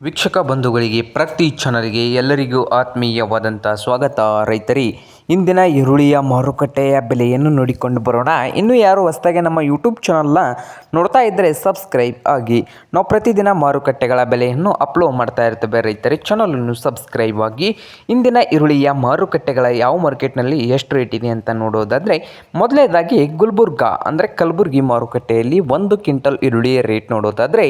ವೀಕ್ಷಕ ಬಂಧುಗಳಿಗೆ ಪ್ರತಿ ಚಾನಲ್ಗೆ ಎಲ್ಲರಿಗೂ ಆತ್ಮೀಯವಾದಂಥ ಸ್ವಾಗತ ರೈತರಿ. ಇಂದಿನ ಈರುಳ್ಳಿಯ ಮಾರುಕಟ್ಟೆಯ ಬೆಲೆಯನ್ನು ನೋಡಿಕೊಂಡು ಬರೋಣ. ಇನ್ನು ಯಾರು ಹೊಸದಾಗಿ ನಮ್ಮ ಯೂಟ್ಯೂಬ್ ಚಾನಲ್ನ ನೋಡ್ತಾ ಇದ್ದರೆ ಸಬ್ಸ್ಕ್ರೈಬ್ ಆಗಿ. ನಾವು ಪ್ರತಿದಿನ ಮಾರುಕಟ್ಟೆಗಳ ಬೆಲೆಯನ್ನು ಅಪ್ಲೋಡ್ ಮಾಡ್ತಾ ಇರ್ತೇವೆ. ರೈತರಿ ಚಾನಲನ್ನು ಸಬ್ಸ್ಕ್ರೈಬ್ ಆಗಿ. ಇಂದಿನ ಈರುಳ್ಳಿಯ ಮಾರುಕಟ್ಟೆಗಳ ಯಾವ ಮಾರ್ಕೆಟ್ನಲ್ಲಿ ಎಷ್ಟು ರೇಟ್ ಇದೆ ಅಂತ ನೋಡೋದಾದರೆ, ಮೊದಲನೇದಾಗಿ ಗುಲ್ಬರ್ಗ, ಅಂದರೆ ಕಲಬುರ್ಗಿ ಮಾರುಕಟ್ಟೆಯಲ್ಲಿ ಒಂದು ಕ್ವಿಂಟಲ್ ಈರುಳ್ಳಿಯ ರೇಟ್ ನೋಡೋದಾದರೆ,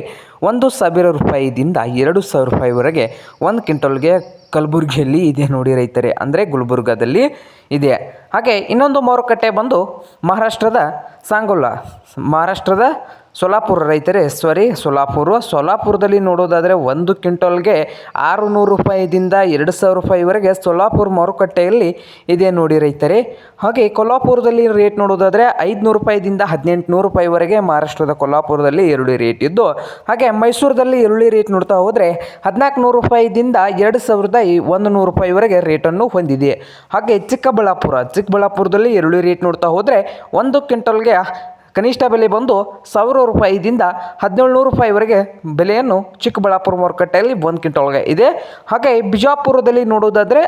ಒಂದು ಸಾವಿರ ರೂಪಾಯಿದಿಂದ ಎರಡು ಸಾವಿರ ರೂಪಾಯಿವರೆಗೆ ಒಂದು ಕ್ವಿಂಟಲ್ಗೆ ಕಲಬುರಗಿಯಲ್ಲಿ ಇದೆ ನೋಡಿ ರೈತರೇ. ಅಂದರೆ ಗುಲ್ಬರ್ಗಾದಲ್ಲಿ ಇದೆ. ಹಾಗೆ ಇನ್ನೊಂದು ಮಾರುಕಟ್ಟೆ ಬಂದು ಮಹಾರಾಷ್ಟ್ರದ ಸಾಂಗೊಲ್ಲ ಮಹಾರಾಷ್ಟ್ರದ ಸೊಲಾಪುರ ರೈತರೇ ಸಾರಿ ಸೊಲಾಪುರ. ಸೊಲಾಪುರದಲ್ಲಿ ನೋಡೋದಾದರೆ ಒಂದು ಕ್ವಿಂಟಲ್ಗೆ ಆರು ನೂರು ರೂಪಾಯಿದಿಂದ ಎರಡು ಸಾವಿರ ರೂಪಾಯಿವರೆಗೆ ಸೊಲಾಪುರ ಮಾರುಕಟ್ಟೆಯಲ್ಲಿ ಇದೆ ನೋಡಿ ರೈತರೇ. ಹಾಗೆ ಕೊಲ್ಲಾಪುರದಲ್ಲಿ ರೇಟ್ ನೋಡೋದಾದರೆ ಐದುನೂರು ರೂಪಾಯಿದಿಂದ ಹದಿನೆಂಟು ನೂರು ರೂಪಾಯಿವರೆಗೆ ಮಹಾರಾಷ್ಟ್ರದ ಕೊಲ್ಲಾಪುರದಲ್ಲಿ ಈರುಳ್ಳಿ ರೇಟ್ ಇದ್ದು, ಹಾಗೆ ಮೈಸೂರದಲ್ಲಿ ಈರುಳ್ಳಿ ರೇಟ್ ನೋಡ್ತಾ ಹೋದರೆ ಹದಿನಾಲ್ಕು ನೂರು ರೂಪಾಯಿದಿಂದ ಎರಡು ಸಾವಿರದ ಒಂದು ನೂರು ರೂಪಾಯಿವರೆಗೆ ರೇಟನ್ನು ಹೊಂದಿದೆ. ಹಾಗೆ ಚಿಕ್ಕಬಳ್ಳಾಪುರ, ಚಿಕ್ಕಬಳ್ಳಾಪುರದಲ್ಲಿ ಈರುಳ್ಳಿ ರೇಟ್ ನೋಡ್ತಾ ಹೋದರೆ ಒಂದು ಕ್ವಿಂಟಲ್ಗೆ ಕನಿಷ್ಠ ಬೆಲೆ ಬಂದು ಸಾವಿರ ರೂಪಾಯಿದಿಂದ ಹದಿನೇಳು ನೂರು ರೂಪಾಯಿವರೆಗೆ ಬೆಲೆಯನ್ನು ಚಿಕ್ಕಬಳ್ಳಾಪುರ ಮಾರುಕಟ್ಟೆಯಲ್ಲಿ ಒಂದು ಕ್ವಿಂಟಲ್ಗೆ ಇದೆ. ಹಾಗೆ ಬಿಜಾಪುರದಲ್ಲಿ ನೋಡೋದಾದರೆ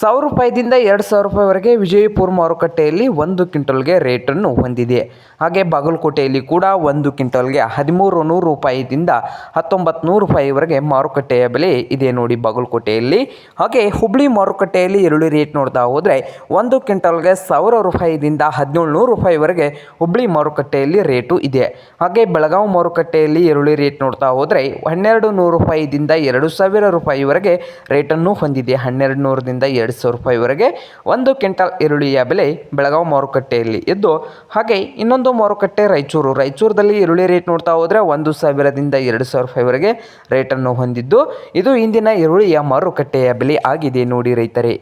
ಸಾವಿರ ರೂಪಾಯಿದಿಂದ ಎರಡು ಸಾವಿರ ರೂಪಾಯಿವರೆಗೆ ವಿಜಯಪುರ ಮಾರುಕಟ್ಟೆಯಲ್ಲಿ ಒಂದು ಕ್ವಿಂಟಲ್ಗೆ ರೇಟನ್ನು ಹೊಂದಿದೆ. ಹಾಗೆ ಬಾಗಲಕೋಟೆಯಲ್ಲಿ ಕೂಡ ಒಂದು ಕ್ವಿಂಟಲ್ಗೆ ಹದಿಮೂರು ನೂರು ರೂಪಾಯಿದಿಂದ ಹತ್ತೊಂಬತ್ತು ನೂರು ರೂಪಾಯಿವರೆಗೆ ಮಾರುಕಟ್ಟೆಯ ಬೆಲೆ ಇದೆ ನೋಡಿ ಬಾಗಲಕೋಟೆಯಲ್ಲಿ. ಹಾಗೆ ಹುಬ್ಳಿ ಮಾರುಕಟ್ಟೆಯಲ್ಲಿ ಈರುಳ್ಳಿ ರೇಟ್ ನೋಡ್ತಾ ಹೋದರೆ ಒಂದು ಕ್ವಿಂಟಲ್ಗೆ ಸಾವಿರ ರೂಪಾಯಿದಿಂದ ಹದಿನೇಳು ನೂರು ರೂಪಾಯಿವರೆಗೆ ಹುಬ್ಳಿ ಮಾರುಕಟ್ಟೆಯಲ್ಲಿ ರೇಟು ಇದೆ. ಹಾಗೆ ಬೆಳಗಾವಿ ಮಾರುಕಟ್ಟೆಯಲ್ಲಿ ಈರುಳ್ಳಿ ರೇಟ್ ನೋಡ್ತಾ ಹೋದರೆ ಹನ್ನೆರಡು ನೂರು ರೂಪಾಯಿದಿಂದ ಎರಡು ಸಾವಿರ ರೂಪಾಯಿವರೆಗೆ ರೇಟನ್ನು ಹೊಂದಿದೆ. ಹನ್ನೆರಡು ನೂರರಿಂದ ಎರಡು ಸಾವಿರ ರೂಪಾಯಿವರೆಗೆ ಒಂದು ಕ್ವಿಂಟಲ್ ಈರುಳ್ಳಿಯ ಬೆಲೆ ಬೆಳಗಾವಿ ಮಾರುಕಟ್ಟೆಯಲ್ಲಿ ಇದ್ದು, ಹಾಗೆ ಇನ್ನೊಂದು ಮಾರುಕಟ್ಟೆ ರಾಯಚೂರು. ರಾಯಚೂರದಲ್ಲಿ ಈರುಳ್ಳಿ ರೇಟ್ ನೋಡ್ತಾ ಹೋದರೆ ಒಂದು ಸಾವಿರದಿಂದ ಎರಡು ಸಾವಿರ ರೂಪಾಯಿವರೆಗೆ ರೇಟನ್ನು ಹೊಂದಿದ್ದು, ಇದು ಇಂದಿನ ಈರುಳ್ಳಿಯ ಮಾರುಕಟ್ಟೆಯ ಬೆಲೆ ಆಗಿದೆ. ನೋಡಿ ರೈತರೇ.